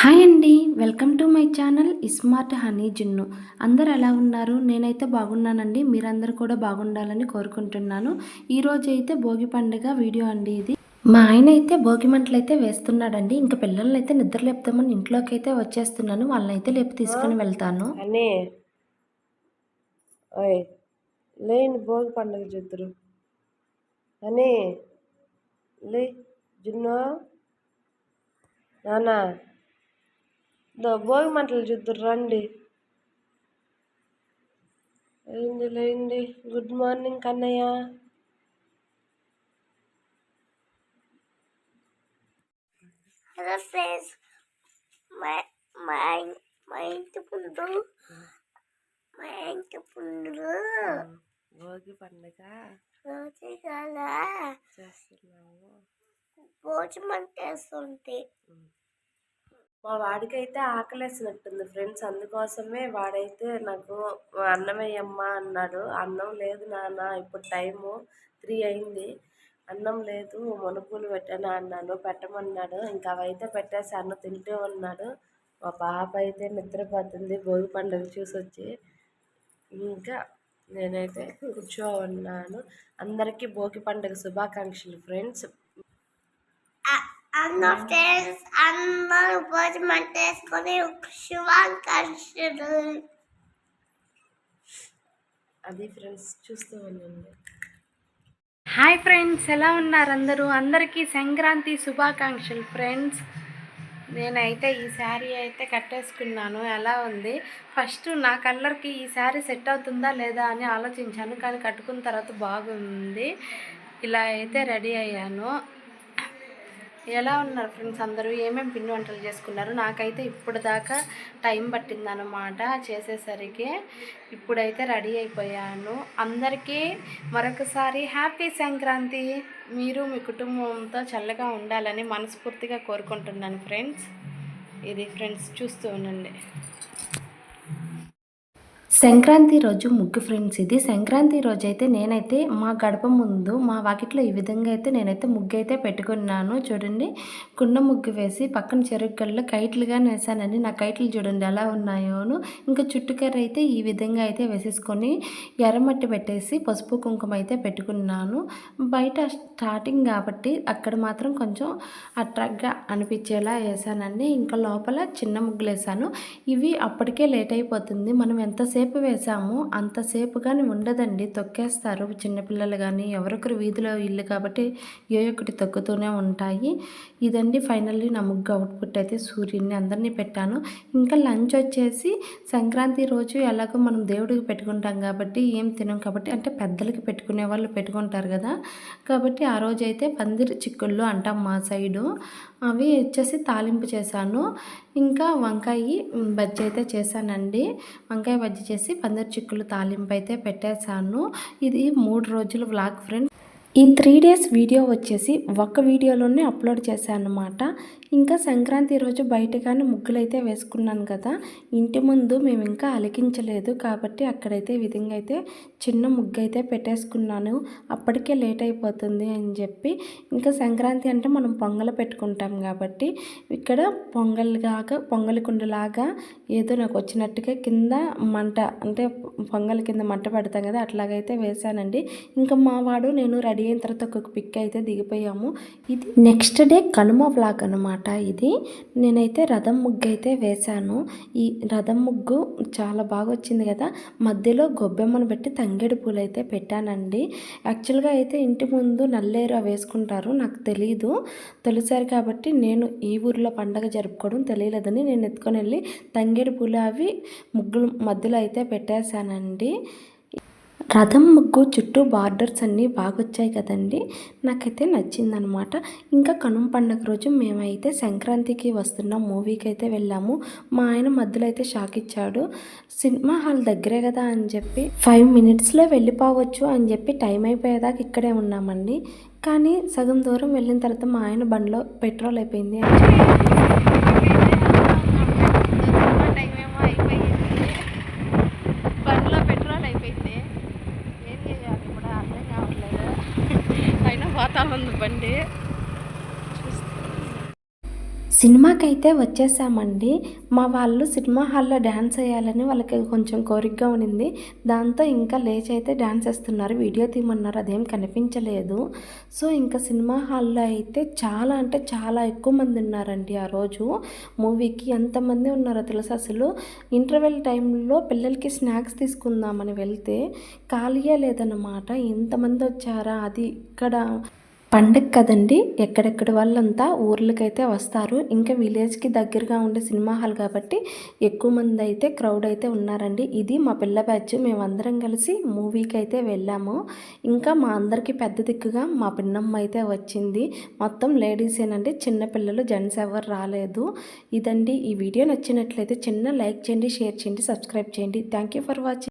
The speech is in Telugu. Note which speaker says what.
Speaker 1: హాయ్ అండి. Welcome to my channel ismart honey జున్ను. అందరు ఎలా ఉన్నారు? నేనైతే బాగున్నానండి. మీరందరూ కూడా బాగుండాలని కోరుకుంటున్నాను. ఈరోజు అయితే భోగి పండుగ వీడియో అండి ఇది. మా ఆయన అయితే భోగి మంటలైతే అయితే వేస్తున్నాడండి. ఇంకా పిల్లల్ని అయితే నిద్ర లేపుతామని ఇంట్లోకి అయితే వచ్చేస్తున్నాను. వాళ్ళని అయితే లేపి తీసుకొని వెళ్తాను.
Speaker 2: ఓయ్ లేని భోగి పండుగ చూద్దరు అని లే జున్ను. నానా భోగి మంటలు చూద్దరు రండి. లేండి లేండి. Good morning Kannayya.
Speaker 3: Hello friends మా మా మా ఇంటి ముందు మా ఇంటి ముందు
Speaker 2: భోగి పండుగ.
Speaker 3: రోజు కాల
Speaker 2: చేస్తున్నాము.
Speaker 3: భోజనం చేస్తుంది
Speaker 2: మా వాడికైతే ఆకలేసినట్టుంది ఫ్రెండ్స్. అందుకోసమే వాడైతే నాకు అన్నం అన్నాడు. అన్నం లేదు నాన్న ఇప్పుడు టైము త్రీ అయింది. అన్నం లేదు మునుగులు పెట్టనా అన్నాను పెట్టమన్నాడు. ఇంకా అవైతే పెట్టేసాను తింటూ ఉన్నాడు. మా పాప అయితే నిద్రపోతుంది. భోగి పండుగ చూసి వచ్చి ఇంకా నేనైతే కూర్చో ఉన్నాను. అందరికీ భోగి పండుగ శుభాకాంక్షలు ఫ్రెండ్స్.
Speaker 3: అన్న ఫ్రెండ్స్ అందరూ భోజనం చేసుకొని శుభాకాంక్షలు
Speaker 2: అది ఫ్రెండ్స్ చూస్తూ ఉండండి
Speaker 1: హాయ్ ఫ్రెండ్స్ ఎలా ఉన్నారు అందరూ? అందరికీ సంక్రాంతి శుభాకాంక్షలు ఫ్రెండ్స్. నేనైతే ఈ శారీ అయితే కట్టేసుకున్నాను. ఎలా ఉంది? ఫస్ట్ నా కలర్కి ఈ శారీ సెట్ అవుతుందా లేదా అని ఆలోచించాను కానీ కట్టుకున్న తర్వాత బాగుంది. ఇలా అయితే రెడీ అయ్యాను. ఎలా ఉన్నారు ఫ్రెండ్స్ అందరూ? ఏమేమి పిండి వంటలు చేసుకున్నారు? నాకైతే ఇప్పుడు దాకా టైం పట్టిందనమాట చేసేసరికి. ఇప్పుడైతే రెడీ అయిపోయాను. అందరికీ మరొకసారి హ్యాపీ సంక్రాంతి. మీరు మీ కుటుంబంతో చల్లగా ఉండాలని మనస్ఫూర్తిగా కోరుకుంటున్నాను ఫ్రెండ్స్. ఇది ఫ్రెండ్స్ చూస్తూ ఉండండి. సంక్రాంతి రోజు ముగ్గు ఫ్రెండ్స్ ఇది. సంక్రాంతి రోజు అయితే నేనైతే మా గడప ముందు మా వాకిట్లో ఈ విధంగా అయితే నేనైతే ముగ్గు అయితే పెట్టుకున్నాను. చూడండి కుండ ముగ్గు వేసి పక్కన చెరుకుల్లో కైట్లుగా వేసానండి. నా కైట్లు చూడండి ఎలా ఉన్నాయోను. ఇంకా చుట్టుకర్ర అయితే ఈ విధంగా అయితే వేసేసుకొని ఎర్రమట్టి పెట్టేసి పసుపు కుంకుమ అయితే పెట్టుకున్నాను. బయట స్టార్టింగ్ కాబట్టి అక్కడ మాత్రం కొంచెం అట్రాక్ట్గా అనిపించేలా వేసానండి. ఇంకా లోపల చిన్న ముగ్గులు వేసాను. ఇవి అప్పటికే లేట్ అయిపోతుంది. మనం ఎంతసేపు వేసామో అంతసేపు కానీ ఉండదండి. తొక్కేస్తారు. చిన్నపిల్లలు కానీ ఎవరొకరు వీధిలో ఇల్లు కాబట్టి ఏ ఒకటి తొక్కుతూనే ఉంటాయి. ఇదండి ఫైనల్లీ నా ముగ్గు అవుట్పుట్ అయితే సూర్యుడిని అందరినీ పెట్టాను. ఇంకా లంచ్ వచ్చేసి సంక్రాంతి రోజు ఎలాగో మనం దేవుడికి పెట్టుకుంటాం కాబట్టి ఏం తినం కాబట్టి అంటే పెద్దలకి పెట్టుకునే వాళ్ళు పెట్టుకుంటారు కదా. కాబట్టి ఆ రోజు అయితే పందిరి చిక్కుళ్ళు అంటాం మా సైడు. అవి వచ్చేసి తాలింపు చేశాను. ఇంకా వంకాయ బజ్జీ అయితే చేశానండి. వంకాయ బజ్జీ చేసి పందిరి చిక్కులు తాలింపు అయితే పెట్టేశాను. ఇది మూడు రోజులు వ్లాగ్ ఫ్రెండ్ ఈ త్రీ డేస్ వీడియో వచ్చేసి ఒక వీడియోలోనే అప్లోడ్ చేశాను అనమాట ఇంకా సంక్రాంతి రోజు బయట కానీ వేసుకున్నాను కదా. ఇంటి ముందు మేము ఇంకా అలికించలేదు కాబట్టి అక్కడైతే విధంగా అయితే చిన్న ముగ్గు అయితే పెట్టేసుకున్నాను. అప్పటికే లేట్ అయిపోతుంది అని చెప్పి ఇంకా సంక్రాంతి అంటే మనం పొంగల్ పెట్టుకుంటాం కాబట్టి ఇక్కడ పొంగల్లాగా పొంగలి కుండలాగా ఏదో నాకు వచ్చినట్టుగా కింద మంట అంటే పొంగల్ కింద మంట పెడతాం కదా అట్లాగైతే వేశానండి. ఇంకా మా వాడు నేను రెడీ అయిన తర్వాత ఒక పిక్ అయితే దిగిపోయాము. ఇది నెక్స్ట్ డే కనుమ వ్లాగ్ అనమాట ఇది. నేనైతే రథం ముగ్గు అయితే వేశాను. ఈ రథం ముగ్గు చాలా బాగా వచ్చింది కదా. మధ్యలో గొబ్బెమ్మను పెట్టి తంగేడు పూలు అయితే పెట్టానండి. యాక్చువల్గా అయితే ఇంటి ముందు నల్లేరు వేసుకుంటారు. నాకు తెలీదు. తొలిసారి కాబట్టి నేను ఈ ఊరిలో పండగ జరుపుకోవడం తెలియలేదని నేను ఎత్తుకొని వెళ్ళి తంగేడు పూలు అవి ముగ్గులు మధ్యలో అయితే పెట్టేశానండి. రథం ముగ్గు చుట్టూ బార్డర్స్ అన్నీ బాగా వచ్చాయి కదండి. నాకైతే నచ్చిందనమాట. ఇంకా కనుమ పండగ రోజు మేమైతే సంక్రాంతికి వస్తున్న. మూవీకి అయితే వెళ్ళాము. మా ఆయన మధ్యలో అయితే షాక్ ఇచ్చాడు. సినిమా హాల్ దగ్గరే కదా అని చెప్పి ఫైవ్ మినిట్స్లో వెళ్ళిపోవచ్చు అని చెప్పి టైం అయిపోయేదాకా ఇక్కడే ఉన్నామండి. కానీ సగం దూరం వెళ్ళిన తర్వాత మా ఆయన బండిలో పెట్రోల్ అయిపోయింది అని చెప్పి టైం ఏమో అయిపోయింది బండిలో పెట్రోల్ అయిపోయింది ఏం చేయాలి కూడా అర్థం కావట్లేదు అండి సినిమాకైతే వచ్చేసామండి. మా వాళ్ళు సినిమా హాల్లో డ్యాన్స్ వేయాలని వాళ్ళకి కొంచెం కోరికగా ఉన్నింది. దాంతో ఇంకా లేచి అయితే డ్యాన్స్ వేస్తున్నారు. వీడియో తీయమన్నారు. అదేం కనిపించలేదు. సో ఇంకా సినిమా హాల్లో అయితే చాలా అంటే చాలా ఎక్కువ మంది ఉన్నారండి ఆ రోజు. మూవీకి ఎంతమంది ఉన్నారో తెలుసు అసలు? ఇంటర్వెల్ టైంలో పిల్లలకి స్నాక్స్ తీసుకుందామని వెళ్తే ఖాళీయే లేదన్నమాట. ఇంతమంది వచ్చారా? అది ఇక్కడ పండగ కదండి. ఎక్కడెక్కడ వాళ్ళంతా ఊర్లకైతే వస్తారు. ఇంకా విలేజ్కి దగ్గరగా ఉండే సినిమా హాల్ కాబట్టి ఎక్కువ మంది అయితే క్రౌడ్ అయితే ఉన్నారండి. ఇది మా పిల్ల బ్యాచ్. మేమందరం కలిసి మూవీకి అయితే వెళ్ళాము. ఇంకా మా అందరికీ పెద్ద దిక్కుగా మా పిన్నమ్మ అయితే వచ్చింది. మొత్తం లేడీసేనండి చిన్న పిల్లలు జెంట్స్ ఎవరు రాలేదు. ఇదండి ఈ వీడియో నచ్చినట్లయితే చిన్న లైక్ చేయండి షేర్ చేయండి సబ్స్క్రైబ్ చేయండి. Thank you for watching.